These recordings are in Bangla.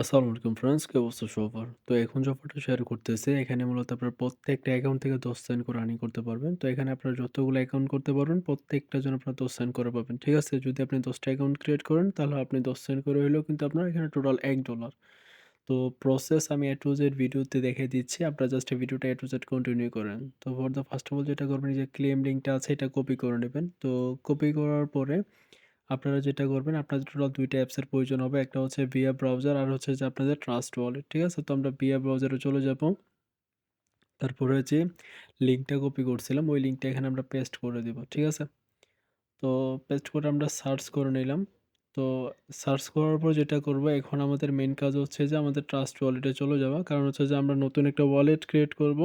আসসালামু আলাইকুম ফ্রেন্ডস, কি অবস্থা সবার? তো এখন যে অফারটা শেয়ার করতেছে এখানে মূলত আপনার প্রত্যেকটা অ্যাকাউন্ট থেকে ১০ সেন্ট করে আর্নিং করতে পারবেন। তো এখানে আপনার যতগুলো অ্যাকাউন্ট করতে পারবেন, প্রত্যেকটা জন্য আপনার ১০ সেন্ট করে পাবেন। ঠিক আছে? যদি আপনি দশটা অ্যাকাউন্ট ক্রিয়েট করেন, তাহলে আপনি ১০ সেন্ট করে হইলেও কিন্তু আপনার এখানে টোটাল এক ডলার তো প্রসেস আমি A টু জেড ভিডিওতে দেখিয়ে দিচ্ছি। আপনারা জাস্ট ভিডিওটা এ টু জেড কন্টিনিউ করেন। তো for the first of all যেটা করবেন, যে ক্লেম লিঙ্কটা আছে, এটা কপি করে নেবেন। তো কপি করার পরে আপনারা যেটা করবেন আপনাদের টোটাল দুইটা অ্যাপসের প্রয়োজন হবে। একটা হচ্ছে বিয়া ব্রাউজার আর হচ্ছে যে আপনাদের ট্রাস্ট ওয়ালেট। ঠিক আছে? তো আমরা বিয়া ব্রাউজারে চলে যাব। তারপরে যে লিঙ্কটা কপি করছিলাম, ওই লিঙ্কটা এখানে আমরা পেস্ট করে দিব। ঠিক আছে? তো পেস্ট করে আমরা সার্চ করে নিলাম। তো সার্চ করার পর যেটা করব, এখন আমাদের মেন কাজ হচ্ছে যে আমাদের ট্রাস্ট ওয়ালেটে চলে যাওয়া। কারণ হচ্ছে যে আমরা নতুন একটা ওয়ালেট ক্রিয়েট করব।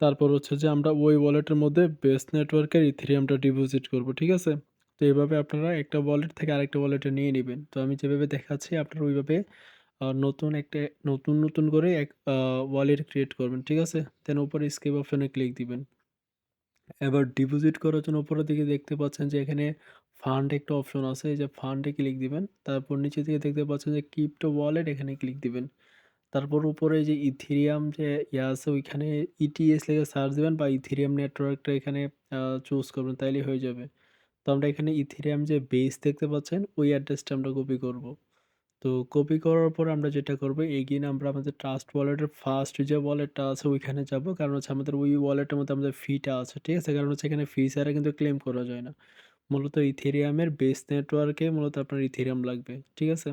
তারপর হচ্ছে যে আমরা ওই ওয়ালেটের মধ্যে বেস্ট নেটওয়ার্কের ইথেরিয়ামটা ডিপোজিট করব। ঠিক আছে? তো এভাবে আপনারা একটা ওয়ালেট থেকে আরেকটা ওয়ালেটে নিয়ে নিবেন। তো আমি যেভাবে দেখাচ্ছি আপনারা ওইভাবে নতুন একটা নতুন, নতুন করে এক ওয়ালেট ক্রিয়েট করবেন। ঠিক আছে? দেন উপরে স্কেপ অপশনে ক্লিক দিবেন। এবার ডিপোজিট করার জন্য উপরের দিকে দেখতে পাচ্ছেন যে এখানে ফান্ড একটা অপশন আছে। যে ফান্ডে ক্লিক দিবেন। তারপর নিচে দিকে দেখতে পাচ্ছেন যে ক্রিপ্টো ওয়ালেট এখানে ক্লিক দিবেন। তারপর উপরে যে ইথিরিয়াম যে ইয়া আছে ওইখানে ইটিএস লেগে সার্চ দেবেন বা ইথিরিয়াম নেটওয়ার্কটা এখানে চুজ করবেন তাইলে হয়ে যাবে। তো আমরা এখানে ইথেরিয়াম যে বেস দেখতে পাচ্ছেন, ওই অ্যাড্রেসটা আমরা কপি করব। তো কপি করার পর আমরা যেটা করব এগেইন আমরা আমাদের ট্রাস্ট ওয়ালেটের ফার্স্ট যে ওয়ালেটটা আছে, ওইখানে যাব। কারণ হচ্ছে আমাদের ওই ওয়ালেটের মধ্যে আমাদের ফিটা আছে। ঠিক আছে? কারণ হচ্ছে এখানে ফি ছাড়া কিন্তু ক্লেম করা যায় না। মূলত ইথেরিয়ামের বেস নেটওয়ার্কে মূলত আপনার ইথেরিয়াম লাগবে। ঠিক আছে?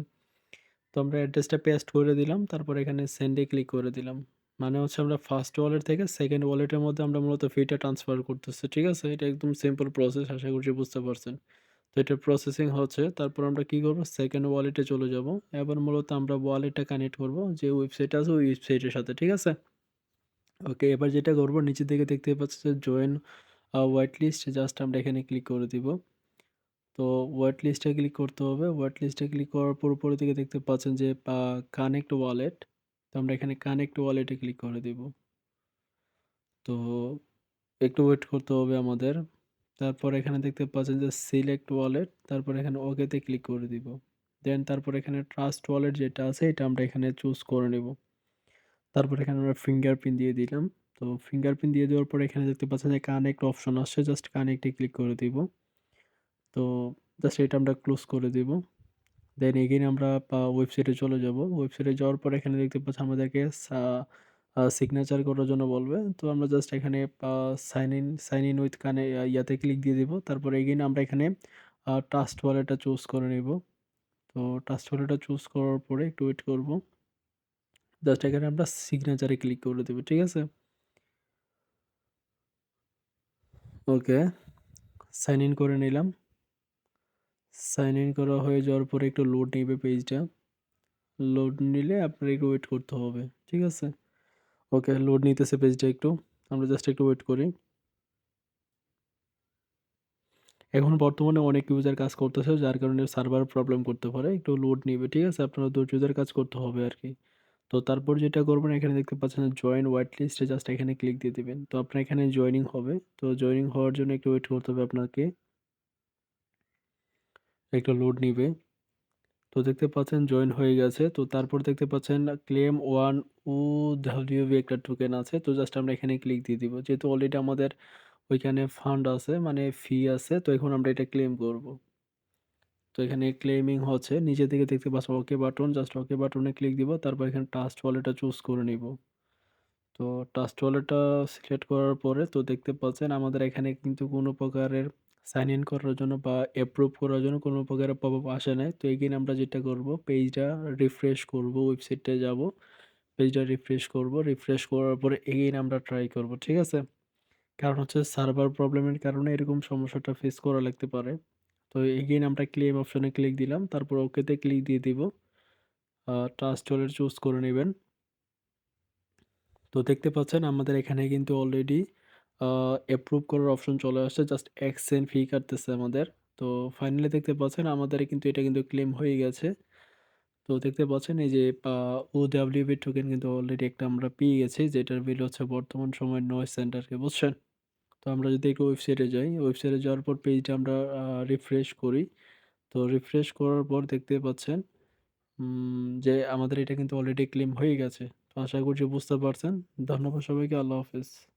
তো আমরা অ্যাড্রেসটা পেস্ট করে দিলাম। তারপর এখানে সেন্ডে ক্লিক করে দিলাম। মানে হচ্ছে আমরা ফার্স্ট ওয়ালেট থেকে সেকেন্ড ওয়ালেটের মধ্যে আমরা মূলত ফিটা ট্রান্সফার করতেছি। ঠিক আছে? এটা একদম সিম্পল প্রসেস আশা করছি বুঝতে পারছেন। তো এটা প্রসেসিং হচ্ছে। তারপর আমরা কি করব সেকেন্ড ওয়ালেটে চলে যাব। এবার মূলত আমরা ওয়ালেটটা কানেক্ট করব, যে ওয়েবসাইট আছে, ওই ওয়েবসাইটের সাথে। ঠিক আছে? ওকে এবার যেটা করব, নিচের দিকে দেখতে পাচ্ছেন যে জয়েন হোয়াইট লিস্ট জাস্ট আমরা এখানে ক্লিক করে দিব। তো হোয়াইট লিস্টে ক্লিক করতে হবে। হোয়াইট লিস্টে ক্লিক করার পর উপরের দিকে দেখতে পাচ্ছেন যে কানেক্ট ওয়ালেট। তো আমরা এখানে কানেক্ট ওয়ালেটে ক্লিক করে দিব। তো একটু ওয়েট করতে হবে আমাদের। তারপর এখানে দেখতে পাচ্ছেন যে সিলেক্ট ওয়ালেট তারপর এখানে ওকেতে ক্লিক করে দিব। দেন তারপর এখানে ট্রাস্ট ওয়ালেট যেটা আছে, এটা আমরা এখানে চুজ করে নেব। তারপর এখানে আমরা ফিঙ্গারপ্রিন্ট দিয়ে দিলাম। তো ফিঙ্গারপ্রিন্ট দিয়ে দেওয়ার পর এখানে দেখতে পাচ্ছেন যে কানেক্ট অপশন আসছে জাস্ট কানেক্টে ক্লিক করে দিব। তো জাস্ট এটা আমরা ক্লোজ করে দিব। দেন এগেইন আমরা ওয়েবসাইটে চলে যাব। ওয়েবসাইটে যাওয়ার পর এখানে দেখতে পাচ্ছি আমাদেরকে সিগনেচার করার জন্য বলবে। তো আমরা জাস্ট এখানে sign in sign in with কানে ইয়াতে ক্লিক দিয়ে দিব। তারপর এগেইন আমরা এখানে, আ ট্রাস্ট ওয়ালেটটা চুজ করে নিব। তো ট্রাস্ট ওয়ালেটটা চুজ করার পরে একটু ওয়েট করব। জাস্ট এখানে আমরা সিগনেচারে ক্লিক করে দেবো, ঠিক আছে? ওকে। সাইন ইন করে নিলাম। সাইন ইন করা হয়ে যাওয়ার পরে একটু লোড নেবে পেজটা। লোড নিলে আপনার একটু ওয়েট করতে হবে। ঠিক আছে? ওকে লোড নিতেছে পেজটা একটু। আমরা জাস্ট একটু ওয়েট করি। এখন বর্তমানে অনেক ইউজার কাজ করতেছে, যার কারণে সার্ভার প্রবলেম করতে পারে। একটু লোড নিবে। ঠিক আছে? আপনারা ধৈর্য ধরে কাজ করতে হবে আর কি তো তারপর যেটা করবেন, এখানে দেখতে পাচ্ছেন জয়েন হোয়াইট লিস্টে জাস্ট এখানে ক্লিক দিয়ে দেবেন তো আপনার এখানে জয়েনিং হবে। তো জয়েনিং হওয়ার জন্য একটু ওয়েট করতে হবে আপনাকে। একটু লোড নিবে। তো দেখতে পাচ্ছেন জয়েন হয়ে গেছে। তো তারপর দেখতে পাচ্ছেন ক্লেম ওয়ান 1 OWV একটা টোকেন আছে। তো জাস্ট আমরা এখানে ক্লিক দিয়ে দিব। যেহেতু অলরেডি আমাদের ওইখানে ফান্ড আছে মানে ফি আছে। তো এখন আমরা এটা ক্লেম করব। তো এখানে ক্লেমিং হচ্ছে। নিচের দিকে দেখতে পাচ্ছেন ওকে বাটন জাস্ট ওকে বাটনে ক্লিক দিব। তারপর এখানে ট্রাস্ট ওয়ালেটটা চুজ করে নিব। তো ট্রাস্ট ওয়ালেটটা সিলেক্ট করার পরে তো দেখতে পাচ্ছেন আমাদের এখানে কিন্তু কোনো প্রকারের সাইন ইন করার জন্য বা অ্যাপ্রুভ করার জন্য কোনো প্রকারের পপআপ আসে নাই। তো এগেইন আমরা যেটা করব পেজটা রিফ্রেশ করব, ওয়েবসাইটটায় যাব। পেজটা রিফ্রেশ করব। রিফ্রেশ করার পরে এগেইন আমরা ট্রাই করব। ঠিক আছে? কারণ হচ্ছে সার্ভার প্রবলেমের কারণে এরকম সমস্যাটা ফেস করা লাগতে পারে। তো এগেইন আমরা ক্লেম অপশনে ক্লিক দিলাম। তারপর ওকেতে ক্লিক দিয়ে দিব। ট্রাস্ট ওয়ালেট চুজ করে নিবেন। তো দেখতে পাচ্ছেন আমাদের এখানে কিন্তু অলরেডি অ্যাপ্রুভ করার অপশন চলে আসছে। জাস্ট ১ সেন্ট ফি কাটতেছে আমাদের। তো ফাইনালি দেখতে পাচ্ছেন আমাদের কিন্তু এটা কিন্তু ক্লেম হয়ে গেছে। তো দেখতে পাচ্ছেন এই যে আ OWV টোকেন কিন্তু অলরেডি একটা আমরা পেয়ে গেছি যেটার ভ্যালু হচ্ছে বর্তমান সময়ে ৯ সেন্টারকে বুঝছেন? তো আমরা যদি একটু ওয়েবসাইটে যাই, ওয়েবসাইটে যাওয়ার পর পেজটা আমরা রিফ্রেশ করি। তো রিফ্রেশ করার পর দেখতে পাচ্ছেন যে আমাদের এটা কিন্তু অলরেডি ক্লেম হয়ে গেছে। আশা করছি বুঝতে পারছেন। ধন্যবাদ সবাইকে। আল্লাহ হাফেজ।